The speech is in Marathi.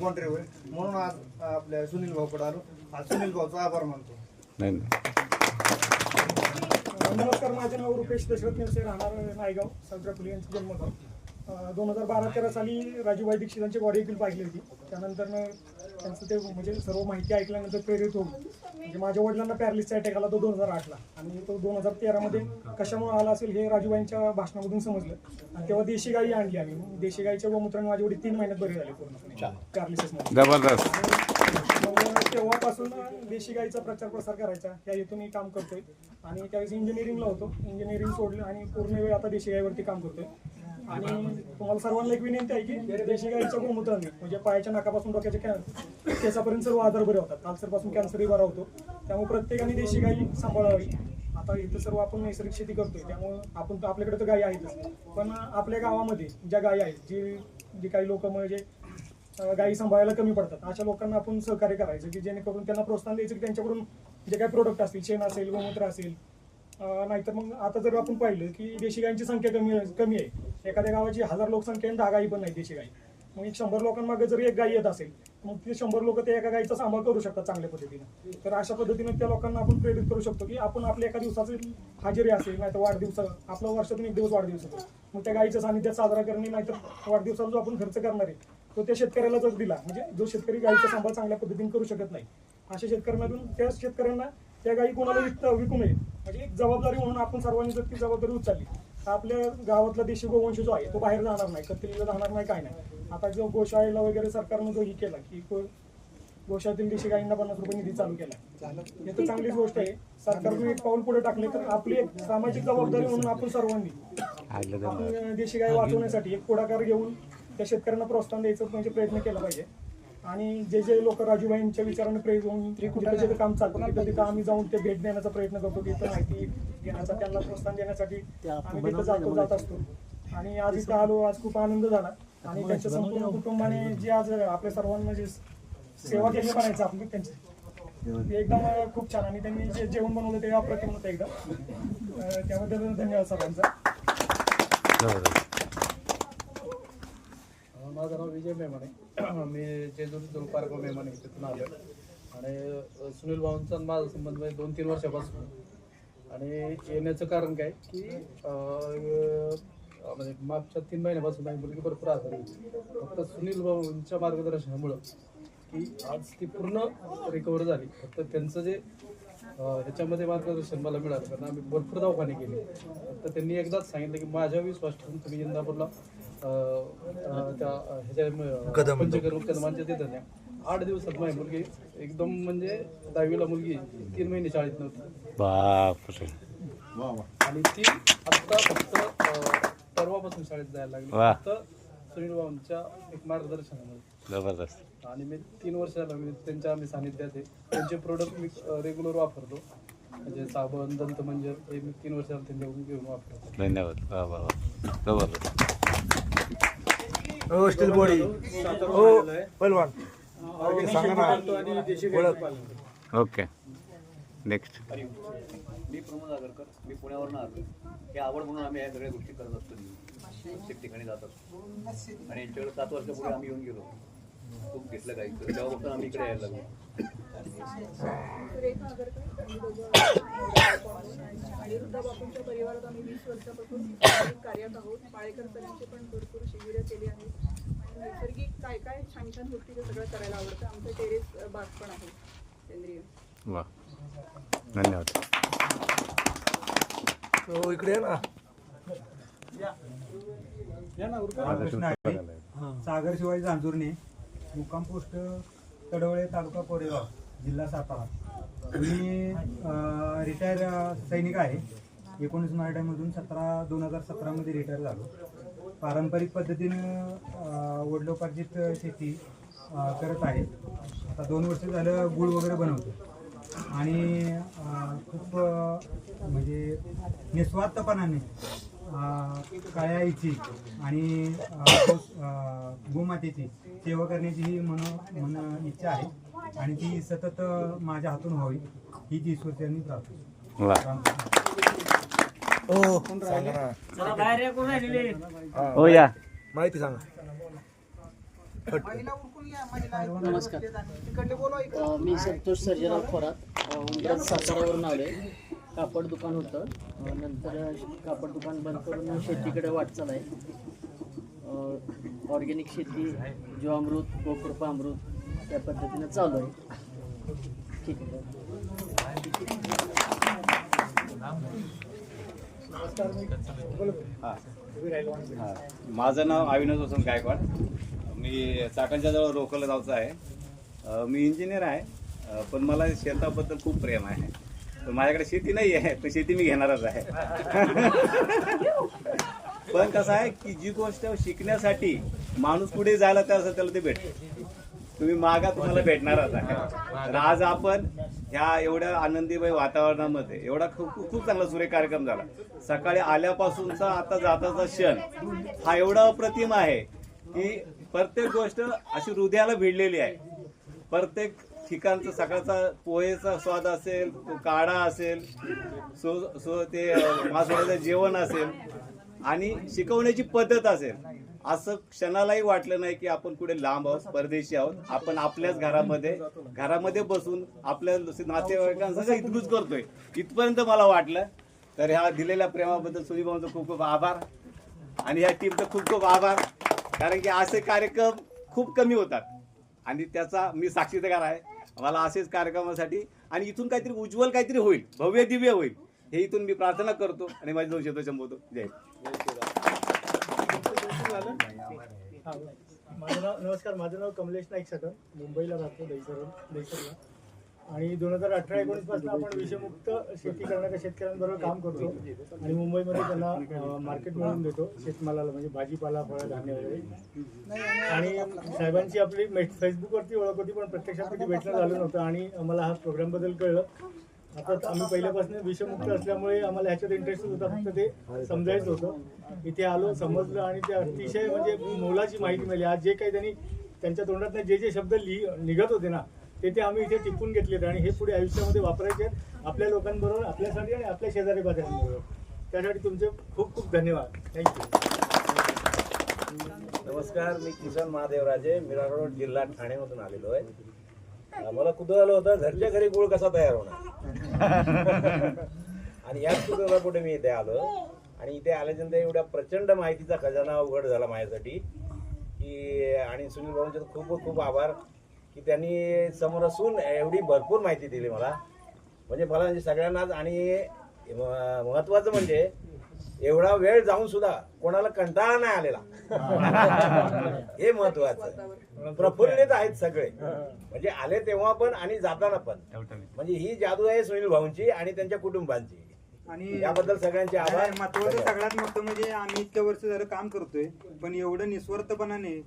कॉन्ट्रीवर म्हणून आज आपल्या सुनील भाऊकडे आलो. आज सुनील भाऊचा आभार मानतो. नाही नाही. नमस्कार माझे नाव रुपेश दशरथ नेवसे राहणार नायगाव साजरा फुले यांचं जन्मगाव दोन हजार बारा तेरा साली राजूभाई दीक्षितांची बॉडी देखील पाहिली होती. त्यानंतर त्यांचं ते म्हणजे सर्व माहिती ऐकल्यानंतर प्रेरित होऊन म्हणजे माझ्या वडिलांना पॅरलिसचा अटॅक आला तो दोन हजार आठला. आणि तो दोन हजार तेरामध्ये कशामुळे आला असेल हे राजूबाईंच्या भाषणामधून समजलं. आणि तेव्हा देशी गाई आणली आम्ही. मग देशी गाईच्या गोमूत्राने माझे वडील तीन महिन्यात बरे झाले पूर्णपणे. पॅरालिसिसमध्ये तेव्हापासून देशी गाईचा प्रचार प्रसार करायचा. या हेतून मी काम करतोय. आणि त्यावेळेस इंजिनिअरिंगला होतो. इंजिनिअरिंग सोडलं आणि पूर्ण वेळ आता देशी गाईवरती काम करतोय. आणि तुम्हाला सर्वांना एक विनंती आहे की देशी गाईच्या गोमूत्राने म्हणजे पायाच्या नाकापासून डोक्याच्या कॅन केसापर्यंत सर्व आजार बरे होतात. कालसरपासून कॅन्सरही बरा होतो. त्यामुळे प्रत्येकाने देशी गाई सांभाळावी. आता इथं सर्व आपण नैसर्गिक शेती करतोय त्यामुळं आपण तर आपल्याकडे तर गायी आहेतच. पण आपल्या गावामध्ये ज्या गायी आहेत जी जी काही लोक म्हणजे गायी सांभाळायला कमी पडतात अशा लोकांना आपण सहकार्य करायचं की जेणेकरून त्यांना प्रोत्साहन द्यायचं की त्यांच्याकडून जे काही प्रोडक्ट असतील शेण असेल गोमूत्र असेल नाहीतर मग आता जर आपण पाहिलं की देशी गायींची संख्या कमी कमी आहे. एखाद्या गावाची हजार लोकसंख्या आहे आणि दहा गायी पण नाही देशी गायी. मग एक शंभर लोकांमागे जर एक गाय येत असेल मग ते शंभर लोक ते एका गायीचा सांभाळ करू शकतात चांगल्या पद्धतीने. तर अशा पद्धतीने त्या लोकांना आपण प्रेरित करू शकतो की आपण आपल्या एका दिवसाची हजेरी असेल नाहीतर वाढदिवस आपला वर्षातून एक दिवस वाढदिवस होतो. मग त्या गायीच्या सानिध्यात साजरा करणे नाहीतर वाढदिवसाला जो आपण खर्च करणार आहे तो त्या शेतकऱ्याला जर दिला म्हणजे जो शेतकरी गायीचा सांभाळ चांगल्या पद्धतीने करू शकत नाही अशा शेतकऱ्यांमधून त्या शेतकऱ्यांना त्या गायी कोणाला विकत विकू नये. म्हणजे एक जबाबदारी म्हणून आपण सर्वांनी जर ती जबाबदारी उचलली तर आपल्या गावातला देशी गोवंश जो आहे तो बाहेर जाणार नाही कत्तलीला जाणार नाही काय नाही. आता जो गोशाळेला वगैरे सरकारनं जो ही केला की गोशाळेतील देशी गायींना पन्नास रुपये निधी चालू केला. हे तर चांगलीच गोष्ट आहे. सरकारने एक पाऊल पुढे टाकले तर आपली एक सामाजिक जबाबदारी म्हणून आपण सर्वांनी आपण देशी गाय वाचवण्यासाठी एक पुढाकार घेऊन त्या शेतकऱ्यांना प्रोत्साहन द्यायचं म्हणजे प्रयत्न केला पाहिजे. आणि जे जे लोक राजूबाईंच्या विचाराने प्रेरित होऊन जिथं जिथं काम चालतं तिथं तिथं आम्ही जाऊन ते भेट देण्याचा प्रयत्न करतो तिथं माहिती घेण्याचा त्यांना प्रोत्साहन देण्यासाठी आम्ही तिथं जातो जात असतो. आणि आज इथं आलो आज खूप आनंद झाला. आणि त्यांच्या संपूर्ण कुटुंबाने जे आज आपल्या सर्वांना जे सेवा केली म्हणायचं आपण त्यांची. ते एकदम खूप छान. आणि त्यांनी जे जेवण बनवलं ते अप्रतिम होतं एकदम. त्याबद्दल धन्यवाद सर्वांचा माझं नाव विजय मेमाने मी जेजुरी जुलपार्क मेमाने तिथून आलो आणि सुनील भाऊंचा आणि माझा संबंध म्हणजे दोन तीन वर्षापासून. आणि येण्याचं कारण काय की म्हणजे मागच्या तीन महिन्यापासून माझी मुलगी भरपूर आजारी होती फक्त सुनील भाऊंच्या मार्गदर्शनामुळं की आज ती पूर्ण रिकवर झाली. फक्त त्यांचं जे ह्याच्यामध्ये मार्गदर्शन मला मिळालं. कारण आम्ही भरपूर दवाखाने केले. तर त्यांनी एकदाच सांगितलं की माझ्या विश्वास ठेवून तुम्ही इंदापूरला त्या ह्याच्या पंचकर्म कदमांच्या तिथं द्या आठ दिवसात माझी मुलगी एकदम म्हणजे दहावीला मुलगी तीन महिने शाळेत नव्हती. बापरे. आणि ती आत्ता फक्त परवापासून शाळेत जायला लागली. वा. फक्त सुनील भाऊंच्या एक मार्गदर्शनामुळे. जबरदस्त. आणि मी तीन वर्ष झालं मी त्यांच्या आम्ही सानिध्यात आहे. त्यांचे प्रोडक्ट मी रेग्युलर वापरतो. म्हणजे साबण दंत मंजर हे मी तीन वर्ष झालं त्यांच्याकडून घेऊन वापरतो. धन्यवाद. वा वा वा. जबरदस्त. हो स्टील बॉडी हो पलवान सांगा ना. ओके. नेक्स्ट मी प्रमोद आगरकर. मी पुण्यावरून आलो. ही आवड म्हणून आम्ही या सगळ्या गोष्टी करत असतो. प्रत्येक ठिकाणी जात असतो. आणि यांच्याकडे सात वर्षापूर्वी आम्ही येऊन गेलो. खूप घेतलं काही. तेव्हापासून आम्ही इकडे यायला लागलो. बापूंच्या परिवारात आम्ही वीस वर्षापासून कार्यात आहोत. पाळेकर सरांची पण भरपूर शिबिरं केली आहेत. आणि नैसर्गिक काय काय छान छान गोष्टी ते सगळं करायला आवडतं. आमचं टेरेस बाग पण आहे. सेंद्रिय. वा. धन्यवाद. हो इकडे ये ना. आहे. सागर शिवाजी जांजुर्णे मुक्काम पोस्ट तडवळे तालुका कोरेगाव जिल्हा सातारा. मी रिटायर सैनिक आहे. एकोणीस मराठ्यामधून सतरा दोन हजार सतरामध्ये रिटायर झालो. पारंपरिक पद्धतीनं वडलोपार्जित वडिलोपार्जित शेती करत आहे. आता दोन वर्ष झालं गुळ वगैरे बनवतो. आणि खूप म्हणजे निस्वार्थपणाने अ, काळ्या आईची आणि अ, गोमातेची सेवा करण्याची ही मन मन इच्छा आहे. आणि ती सतत माझ्या हातून व्हावी ईश्वरचरणी प्रार्थना वा. रामकृष्ण. हो हो या. माहिती सांगा. नमस्कार. मी संतोष सर्जेराव थोरात अ, उमरत सातारावरून आलोय. कापड दुकान होतं. नंतर कापड दुकान बंद करून शेतीकडे वाटचाल आहे. ऑर्गॅनिक शेती जीवामृत गोकृपा अमृत त्या पद्धतीनं चालू आहे. ठीक आहे. माझं नाव अविनाश वसंत गायकवाड. मी चाकणच्या जवळ रोकलं गावचं आहे. अ, मी इंजिनियर आहे. अ, पण मला शेताबद्दल खूप प्रेम आहे. पण माझ्याकडे शेती नाही आहे पण शेती मी घेणारच आहे. पण कसं आहे की जी गोष्ट शिकण्यासाठी माणूस पुढे जायला त्या असेल त्याला ते भेटते. तुम्ही मागा तुम्हाला भेटणारच आहे तर आज आपण ह्या एवढ्या आनंदीमय वातावरणामध्ये एवढा खूप खूप चांगला सुरेख कार्यक्रम झाला. सकाळी आल्यापासूनचा आता जाताचा क्षण हा एवढा अप्रतिम आहे की प्रत्येक गोष्ट अशी हृदयाला भिडलेली आहे. प्रत्येक ठिकाणचं सकाळचा पोहेचा स्वाद असेल काढा असेल सो सो ते अं, मासवड्याचं जेवण असेल आणि शिकवण्याची पद्धत असेल. असं क्षणालाही वाटलं नाही की आपण कुठे लांब आहोत परदेशी आहोत. आपण आपल्याच घरामध्ये घरामध्ये बसून आपल्या नातेवाईकांसह इतकूच करतोय. इथपर्यंत मला वाटलं. तर ह्या दिलेल्या प्रेमाबद्दल सुनीभाऊंचा खूप खूप आभार. आणि ह्या टीमचं खूप खूप आभार. कारण की असे कार्यक्रम खूप कमी होतात. आणि त्याचा मी साक्षीदार आहे. मला असेच कार्यक्रमासाठी आणि इथून काहीतरी उज्ज्वल काहीतरी होईल. भव्य दिव्य होईल. हे इथून मी प्रार्थना करतो. आणि माझे दोन शब्द संबोधतो जय माझं नाव नमस्कार माझं नाव कमलेश नाईक सटन मुंबईला राहतो दहिसर दहिसरला. आणि दोन हजार अठरा एकोणीसपासून आपण विषमुक्त शेती करणाऱ्या शेतकऱ्यांबरोबर काम करतो. आणि मुंबईमध्ये त्यांना मार्केट मिळवून देतो. शेतमालाला म्हणजे भाजीपाला फळं धान्य वगैरे. आणि साहेबांची आपली फेसबुकवरती ओळख होती पण प्रत्यक्षात कधी भेटणं झालं नव्हतं. आणि मला हा प्रोग्रामबद्दल कळलं. आता आम्ही पहिल्यापासून विषमुक्त असल्यामुळे आम्हाला ह्याच्यात इंटरेस्ट होता फक्त ते समजायचं होतं. इथे आलो समजलं आणि ते अतिशय म्हणजे मोलाची माहिती मिळाली. आज जे काही त्यांनी त्यांच्या तोंडात जे जे शब्द लिहि निघत होते ना ते ते आम्ही इथे टिपून घेतलेत आणि हे पुढे आयुष्यामध्ये वापरायचे आहेत. आपल्या लोकांबरोबर आपल्यासाठी आणि आपल्या शेजारी बाजारांबरोबर त्यासाठी तुमचे खूप खूप धन्यवाद. थँक्यू नमस्कार मी किसन महादेवराजे मीरा रोड जिल्हा ठाण्यामधून आलेलो आहे. मला कुतूहल होतं? घरच्या घरी गुळ कसा तयार होणार? आणि याच कुतूहलापोटे मी इथे आलो. आणि इथे आल्यानंतर एवढ्या प्रचंड माहितीचा खजाना उघड झाला माझ्यासाठी. की आणि सुनील भाऊंचे खूप खूप आभार. की त्यांनी समोर असून एवढी भरपूर माहिती दिली मला. म्हणजे मला म्हणजे सगळ्यांनाच आणि म- महत्वाचं म्हणजे एवढा वेळ जाऊन सुद्धा कोणाला कंटाळा नाही आलेला. हे महत्वाचं. प्रफुल्लित आहेत सगळे. म्हणजे आले तेव्हा पण आणि जाताना पण. म्हणजे ही जादू आहे सुनील भाऊंची आणि त्यांच्या कुटुंबांची. आणि याबद्दल सगळ्यांचे आभार. महत्वाचं सगळ्यात मोठं म्हणजे आम्ही इतक्या वर्ष झालं काम करतोय पण एवढं निस्वार्थपणाने